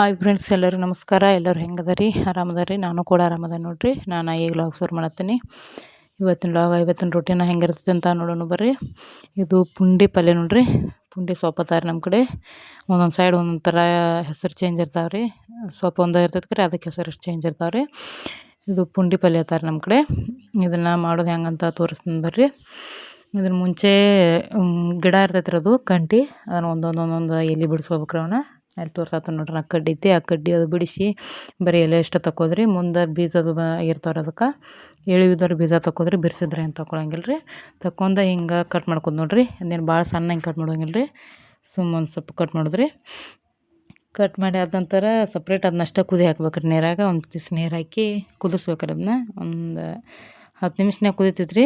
Hi friends, ಎಲ್ಲರೂ ನಮಸ್ಕಾರ. ಎಲ್ಲರೂ ಆರಾಮದ ಆರಾಮದರಿ? ನಾನು ಕೂಡ ಆರಾಮದ ನೋಡ್ರಿ. ನಾನು ಈಗ ಲಾಗ್ ಶುರು ಮಾಡತ್ತೀನಿ. ಇವತ್ತಿನ ಲಾಗ್ ಇವತ್ತಿನ ರೊಟ್ಟಿನ ಹೆಂಗಿರ್ತೈತೆ ಅಂತ ನೋಡೋಣ ಬರ್ರಿ. ಇದು ಪುಂಡಿ ಪಲ್ಯ ನೋಡ್ರಿ. ಪುಂಡಿ ಸೊಪ್ಪತ್ತಾರೆ ನಮ್ಮ ಕಡೆ. ಒಂದೊಂದು ಸೈಡ್ ಒಂದೊಂದು ಥರ ಹೆಸರು ಚೇಂಜ್ ಇರ್ತಾವೆ ರೀ ಸೊಪ್ಪು ಒಂದೇ ಇರ್ತೈತೆ ರೀ ಅದಕ್ಕೆ ಹೆಸರು ಚೇಂಜ್ ಇರ್ತಾವೆ ರೀ ಇದು ಪುಂಡಿ ಪಲ್ಯ ಅತ್ತಾರೆ ನಮ್ಮ ಕಡೆ. ಇದನ್ನು ಮಾಡೋದು ಹೆಂಗಂತ ತೋರಿಸ್ತೀನಿ ಬರ್ರಿ. ಇದ್ರ ಮುಂಚೆ ಗಿಡ ಇರ್ತೈತೆ ರೀ ಅದು, ಕಂಟಿ. ಅದನ್ನು ಒಂದೊಂದು ಒಂದೊಂದು ಎಲೆ ಬಿಡಿಸ್ಕೋಬೇಕ್ರಿ ಅವನ್ನ ಅಲ್ಲಿ ತೋರ್ಸತ್ತ ನೋಡ್ರಿ ಆ ಕಡ್ಡಿ ಐತಿ, ಆ ಕಡ್ಡಿ ಅದು ಬಿಡಿಸಿ ಬರೀ ಎಲೆ ಎಷ್ಟು ತಕೋದ್ರಿ ಮುಂದೆ ಬೀಜದು ಬ ಇರ್ತಾವ್ರಿ ಅದಕ್ಕೆ. ಎಳಿವಿದವ್ರು ಬೀಜ ತಕೋದ್ರಿ ಬಿರ್ಸಿದ್ರೆ ಏನು ತಗೊಳಂಗಿಲ್ಲ ರೀ ತಕೊಂಡ ಹಿಂಗೆ ಕಟ್ ಮಾಡ್ಕೊಂಡು ನೋಡ್ರಿ. ಅದೇನು ಭಾಳ ಸಣ್ಣ ಹಿಂಗೆ ಕಟ್ ಮಾಡೋಂಗಿಲ್ಲ ರೀ ಸುಮ್ಮ ಒಂದು ಸ್ವಲ್ಪ ಕಟ್ ಮಾಡಿದ್ರಿ. ಕಟ್ ಮಾಡಿ ಆದ ನಂತರ ಸಪ್ರೇಟ್ ಅದನ್ನಷ್ಟೇ ಕುದಿ ಹಾಕ್ಬೇಕ್ರಿ ನೀರಾಗ. ಒಂದು ಪೀಸ್ ನೀರು ಹಾಕಿ ಕುದಿಸ್ಬೇಕ್ರಿ ಅದನ್ನ ಒಂದು ಹತ್ತು ನಿಮಿಷನ್ಯಾಗ ಕುದಿತೈತ್ರಿ.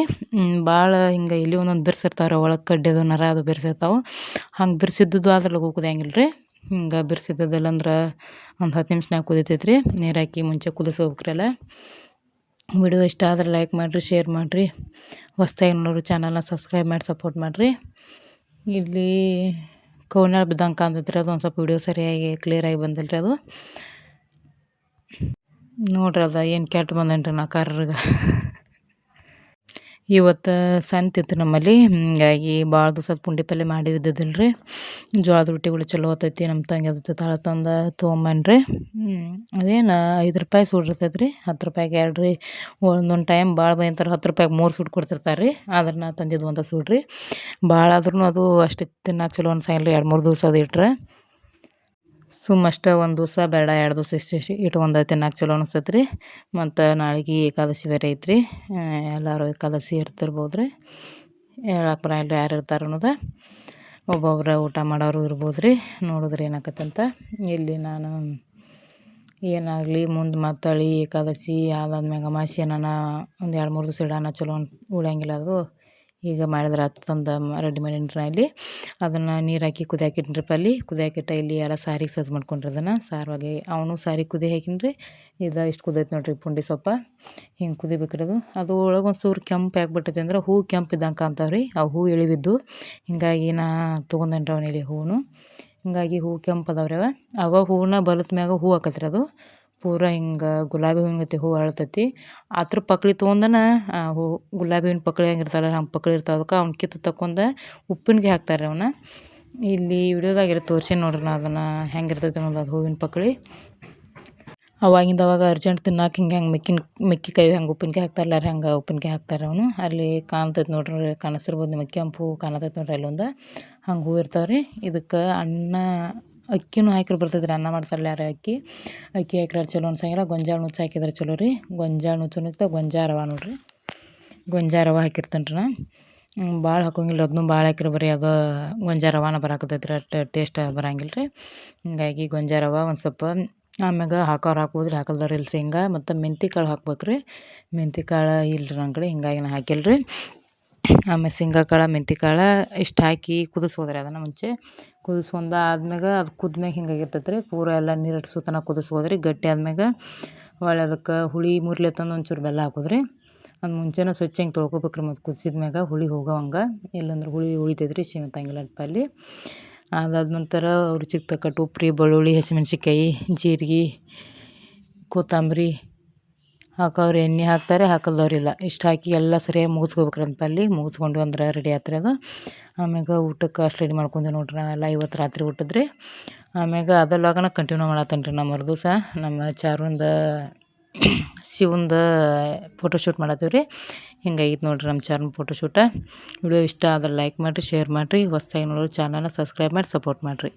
ಭಾಳ ಹಿಂಗೆ ಇಲ್ಲಿ ಒಂದೊಂದು ಬಿರ್ಸಿರ್ತಾವ್ರಿ, ಒಳಗೆ ಕಡ್ಡಿದು ನರ ಅದು ಬಿರ್ಸಿರ್ತಾವೆ. ಹಂಗೆ ಬಿರ್ಸಿದ್ದು ಅದ್ರಲ್ಲಿ ಕುದಿಯಂಗಿಲ್ಲ ರೀ ಹಿಂಗೆ ಬಿರ್ಸಿದ್ದದಲ್ಲ ಅಂದ್ರೆ ಒಂದು ಹತ್ತು ನಿಮಿಷನಾಗ ಕುದಿತೈತೆ ರೀ ನೀರು ಹಾಕಿ ಮುಂಚೆ ಕುದಿಸ್ಬೇಕ್ರಲ್ಲ. ವಿಡಿಯೋ ಇಷ್ಟ ಆದ್ರೆ ಲೈಕ್ ಮಾಡಿರಿ ಶೇರ್ ಮಾಡಿರಿ. ಹೊಸ್ತಾಗಿ ನೋಡೋರು ಚಾನಲ್ನ ಸಬ್ಸ್ಕ್ರೈಬ್ ಮಾಡಿ ಸಪೋರ್ಟ್ ಮಾಡಿರಿ. ಇಲ್ಲಿ ಕೌನಾಳ ಬಿದ್ದಂಕ ಕಾಣ್ತೈತೆ ಅದು. ಒಂದು ಸ್ವಲ್ಪ ವಿಡಿಯೋ ಸರಿಯಾಗಿ ಕ್ಲಿಯರಾಗಿ ಬಂದಿಲ್ಲ ರೀ ಅದು. ನೋಡ್ರಿ ಅದು ಏನು ಕೆಟ್ಟು ಬಂದೇನ್ರಿ ನಾ ಕರ್ರಗೆ. ಇವತ್ತು ಸಂತಿತ್ತು ನಮ್ಮಲ್ಲಿ. ಹೀಗಾಗಿ ಭಾಳ ದಿವ್ಸದ ಪುಂಡಿ ಪಲ್ಯ ಮಾಡಿ ಇದ್ದಿದ್ದಿಲ್ಲ ರೀ ಜೋಳದ ರೊಟ್ಟಿಗಳು ಚಲೋ ಆತೈತಿ ನಮ್ಮ ತಂಗಿ ಅದು ತಾಳ ತಂದು ತೊಗೊಂಬನ್ರಿ. ಅದೇನು ಐದು ರೂಪಾಯಿ ಸೂಡಿರ್ತೈತೆ ರೀ ಹತ್ತು ರೂಪಾಯಿಗೆ ಎರಡು ರೀ ಒಂದೊಂದು ಟೈಮ್ ಭಾಳ ಬೈತಾರೆ ಹತ್ತು ರೂಪಾಯಿಗೆ ಮೂರು ಸೂಟ್ ಕೊಡ್ತಿರ್ತಾರೆ ರೀ ಆದ್ರೆ ನಾ ತಂದಿದ್ದು ಒಂದು ಸೂಡ್ರಿ ಭಾಳ ಆದ್ರೂ ಅದು ಅಷ್ಟು ತಿನ್ನಕ್ಕೆ ಚಲೋ ಅನ್ಸಂಗಿಲ್ಲ ರೀ ಎರಡು ಮೂರು ದಿವಸ ಅದು ಇಟ್ರೆ. ಸುಮ್ಮಷ್ಟೇ ಒಂದು ದಿವಸ, ಬೇಡ ಎರಡು ದಿವಸ ಇಷ್ಟು ಇಟ್ಕೊಂಡು ತಿನ್ನಕ್ಕೆ ಚಲೋ ಅನಿಸ್ತೈತೆ ರೀ ಮತ್ತು ನಾಳೆಗೆ ಏಕಾದಶಿ ಬೇರೆ ಐತ್ರಿ. ಎಲ್ಲರೂ ಏಕಾದಶಿ ಇರ್ತಿರ್ಬೋದು ರೀ ಹೇಳಕ್ಕೆ ಬರ ರೀ ಯಾರು ಇರ್ತಾರೆ ಅನ್ನೋದು. ಒಬ್ಬೊಬ್ರು ಊಟ ಮಾಡೋರು ಇರ್ಬೋದು ರೀ ನೋಡಿದ್ರೆ ಏನಾಕತ್ತಂತ. ಇಲ್ಲಿ ನಾನು ಏನಾಗಲಿ ಮುಂದೆ ಮತ್ತಳಿ ಏಕಾದಶಿ ಆದಾದ್ಮ್ಯಾಗ ಅಮಾಸಿ ಏನಾನ ಒಂದು ಎರಡು ಮೂರು ದಿವಸ ಇಡೋಣ ಚಲೋ ಉಳಿಯಂಗಿಲ್ಲ ಅದು. ಈಗ ಮಾಡಿದ್ರೆ ಹತ್ತು ತಂದು ರೆಡಿ ಮಾಡೀನಿ ಇಲ್ಲಿ ಅದನ್ನು ನೀರು ಹಾಕಿ ಪಲ್ಲಿ. ಕುದಿ ಹಾಕಿಟ್ಟ ಇಲ್ಲಿ ಎಲ್ಲ ಸಾರಿಗೆ ಸಜ್ಜು ಮಾಡ್ಕೊಂಡ್ರಿ ಅದನ್ನು. ಸಾರವಾಗಿ ಅವನು ಸಾರಿಗೆ ಕುದಿ ಹಾಕಿನ್ರಿ. ಇದು ಇಷ್ಟು ಕುದೈತೆ ನೋಡಿರಿ ಪುಂಡಿ ಸೊಪ್ಪ. ಹಿಂಗೆ ಕುದಿಬೇಕ್ರಿ ಅದು ಒಳಗೆ ಒಂದು ಸೂರು ಕೆಂಪು ಆಗ್ಬಿಟ್ಟೈತೆ ಅಂದ್ರೆ ಹೂ ಕೆಂಪು ಇದ್ದಂಗೆ ಕಾಣ್ತಾವ್ರಿ. ಆ ಹೂ ಇಳಿಬಿದ್ದು ಹಿಂಗಾಗಿ ನಾ ತೊಗೊಂಡೇನ್ರಿ ಅವನಿಲ್ಲಿ ಹೂವು ಹಿಂಗಾಗಿ ಹೂ ಕೆಂಪು ಅದಾವ್ರಿ ಅವ. ಅವ ಹೂವನ್ನ ಬಲದ ಮ್ಯಾಗ ಹೂ ಹಾಕತ್ರಿ ಅದು. ಪೂರ ಹಿಂಗೆ ಗುಲಾಬಿ ಹೂವಿಂಗತಿ ಹೂ ಅರಳ್ತೈತಿ ಅದ್ರ ಪಕ್ಳಿ ತೊಗೊಂಡನ ಹೂ ಗುಲಾಬಿ ಹೂವಿನ ಪಕ್ಳಿ ಹೆಂಗಿರ್ತಾರಲ್ಲ ಹಂಗೆ ಪಕ್ಳಿ ಇರ್ತಾವೆ ಅದಕ್ಕೆ ಅವ್ನ ಕಿತ್ತು ತಕೊಂಡ ಉಪ್ಪಿನಗೆ ಹಾಕ್ತಾರೆ ಅವನ್ನ ಇಲ್ಲಿ ವಿಡಿಯೋದಾಗಿರೋ ತೋರಿಸಿ ನೋಡ್ರಿ ನಾ ಅದನ್ನು ಹೆಂಗಿರ್ತೈತೆ ಅನ್ನೋದು, ಅದು ಹೂವಿನ ಪಕ್ಳಿ. ಅವಾಗಿಂದ ಅವಾಗ ಅರ್ಜೆಂಟ್ ತಿನ್ನಕ್ಕೆ ಹಿಂಗೆ ಹೆಂಗೆ ಮೆಕ್ಕಿನ ಮೆಕ್ಕಿಕಾಯಿ ಹೆಂಗೆ ಉಪ್ಪಿನಕಾಯಿ ಹಾಕ್ತಾರಲ್ಲ ಹಂಗೆ ಉಪ್ಪಿನಕಾಯಿ ಹಾಕ್ತಾರೆ ಅವನು. ಅಲ್ಲಿ ಕಾಣ್ತೈತೆ ನೋಡ್ರಿ, ಕಾಣಿಸ್ತಿರ್ಬೋದು ನಿಮಗೆ ಕೆಂಪು ಕಾಣತೈತೆ ನೋಡ್ರಿ ಅಲ್ಲೊಂದು. ಹಂಗೆ ಹೂ ಇರ್ತಾವೆ ರೀ ಇದಕ್ಕೆ ಅನ್ನ ಅಕ್ಕಿನೂ ಹಾಕಿದ್ರೆ ಬರ್ತೈತೆ ರೀ ಅನ್ನ ಮಾಡ್ತಾರಲ್ಲ ಯಾರು ಅಕ್ಕಿ. ಅಕ್ಕಿ ಹಾಕಿರ ಚಲೋ ಅನ್ಸಂಗಿಲ್ಲ, ಗೊಂಜಾಳ ನುಚ್ಚು ಹಾಕಿದ್ರೆ ಚಲೋ ರೀ. ಗೊಂಜಾಳ ನುಚ್ಚು ಗೊಂಜಾಳ ರವೆ ನೋಡಿರಿ. ಗೊಂಜಾಳ ರವೆ ಹಾಕಿರ್ತೇನೆ ರೀ ನಾ ಭಾಳ ಹಾಕೋಂಗಿಲ್ಲ ಅದನ್ನೂ ಭಾಳ ಹಾಕಿರ ಬರೀ, ಅದು ಗೊಂಜಾಳ ರವಾನ ಬರಾಕತ್ತೈತೆ ರೀ ಅಷ್ಟು ಟೇಸ್ಟ್ ಬರಂಗಿಲ್ಲ ರೀ ಹಿಂಗಾಗಿ ಗೊಂಜಾಳ ರವೆ ಒಂದು ಸ್ವಲ್ಪ ಆಮ್ಯಾಗ ಹಾಕೋರು ಹಾಕ್ಬೋದು ರೀ ಹಾಕಲ್ದವ್ರು ಇಲ್ಲಿ ಶೇಂಗಾ ಮತ್ತು ಮೆಂತಿ ಕಾಳು ಹಾಕ್ಬೇಕು ರೀ ಮೆಂತಿ ಕಾಳು ಇಲ್ಲ ರೀ ನನ್ನ ಕಡೆ, ಹಿಂಗಾಗಿ ನಾ ಹಾಕಿಲ್ಲ ರೀ ಆಮೇಲೆ ಶೇಂಗಾ ಕಾಳು ಮೆಂತಿ ಕಾಳು ಇಷ್ಟು ಹಾಕಿ ಕುದಿಸ್ಬೋದ್ರಿ ಅದನ್ನು ಮುಂಚೆ. ಕುದಿಸ್ಕೊಂಡು ಆದ್ಮ್ಯಾಗ ಅದು ಕುದ್ಮ್ಯಾಗ ಹಿಂಗಾಗಿರ್ತೈತೆ ರೀ ಪೂರ ಎಲ್ಲ ನೀರು ಕುದಿಸ್ಬೋದು ರೀ ಗಟ್ಟಿ ಆದ್ಮ್ಯಾಗ ಹೊಳ್ಳಿ ಅದಕ್ಕೆ ಹುಳಿ ಮುರ್ಲಿ ತಂದು ಒಂಚೂರು ಬೆಲ್ಲ ಹಾಕೋದ್ರಿ. ಅದು ಮುಂಚೆನೇ ಸ್ವಚ್ಛ ಹಿಂಗೆ ತೊಳ್ಕೊಬೇಕು ರೀ ಮತ್ತು ಕುದಿಸಿದ ಮ್ಯಾಗ ಹುಳಿ ಹೋಗೋವಂಗೆ. ಇಲ್ಲಾಂದ್ರೆ ಹುಳಿ ಉಳಿತೈತೆ ರೀ ಶಿಮಂತಂಗಿಲ್ಲ ಪಲ್ಲಿ ಅದಾದ ನಂತರ ರುಚಿಗೆ ತಕ್ಕಟ್ಟು ಉಪ್ರಿ, ಬೆಳ್ಳುಳ್ಳಿ, ಹಸಿಮೆಣ್ಸಿನ್ಕಾಯಿ, ಜೀರಿಗೆ, ಕೊತ್ತಂಬರಿ ಹಾಕೋರು ಎಣ್ಣೆ ಹಾಕ್ತಾರೆ ಹಾಕಲ್ದವ್ರಿಲ್ಲ ಇಷ್ಟು ಹಾಕಿ ಎಲ್ಲ ಸರಿಯಾಗಿ ಮುಗಿಸ್ಕೋಬೇಕ್ರಿ ಅಂತ ಅಲ್ಲಿ ಮುಗಿಸ್ಕೊಂಡು ಅಂದ್ರೆ ರೆಡಿ ಆತ್ರಿ ಅದು. ಆಮ್ಯಾಗ ಊಟಕ್ಕೆ ಅಷ್ಟು ರೆಡಿ ಮಾಡ್ಕೊಂಡೆ ನೋಡ್ರಿ ನಾವೆಲ್ಲ ಇವತ್ತು ರಾತ್ರಿ ಊಟದ್ರಿ. ಆಮ್ಯಾಗ ಅದರೊಳಗನ ಕಂಟಿನ್ಯೂ ಮಾಡತ್ತೇನೆ ರೀ ನಮ್ಮ ಮರುದಿವ್ಸ ನಮ್ಮ ಚಾರುಂದ, ಶಿವಂದ ಫೋಟೋಶೂಟ್ ಮಾಡತ್ತೀವಿ ರೀ ಹಿಂಗಾಗಿತ್ತು ನೋಡಿರಿ ನಮ್ಮ ಚಾರ್ನ ಫೋಟೋಶೂಟ ವಿಡಿಯೋ ಇಷ್ಟ ಆದ್ರೆ ಲೈಕ್ ಮಾಡಿರಿ ಶೇರ್ ಮಾಡಿರಿ. ಹೊಸ್ದಾಗಿ ನೋಡೋರು ಚಾನಲ್ನ ಸಬ್ಸ್ಕ್ರೈಬ್ ಮಾಡಿ ಸಪೋರ್ಟ್ ಮಾಡಿರಿ.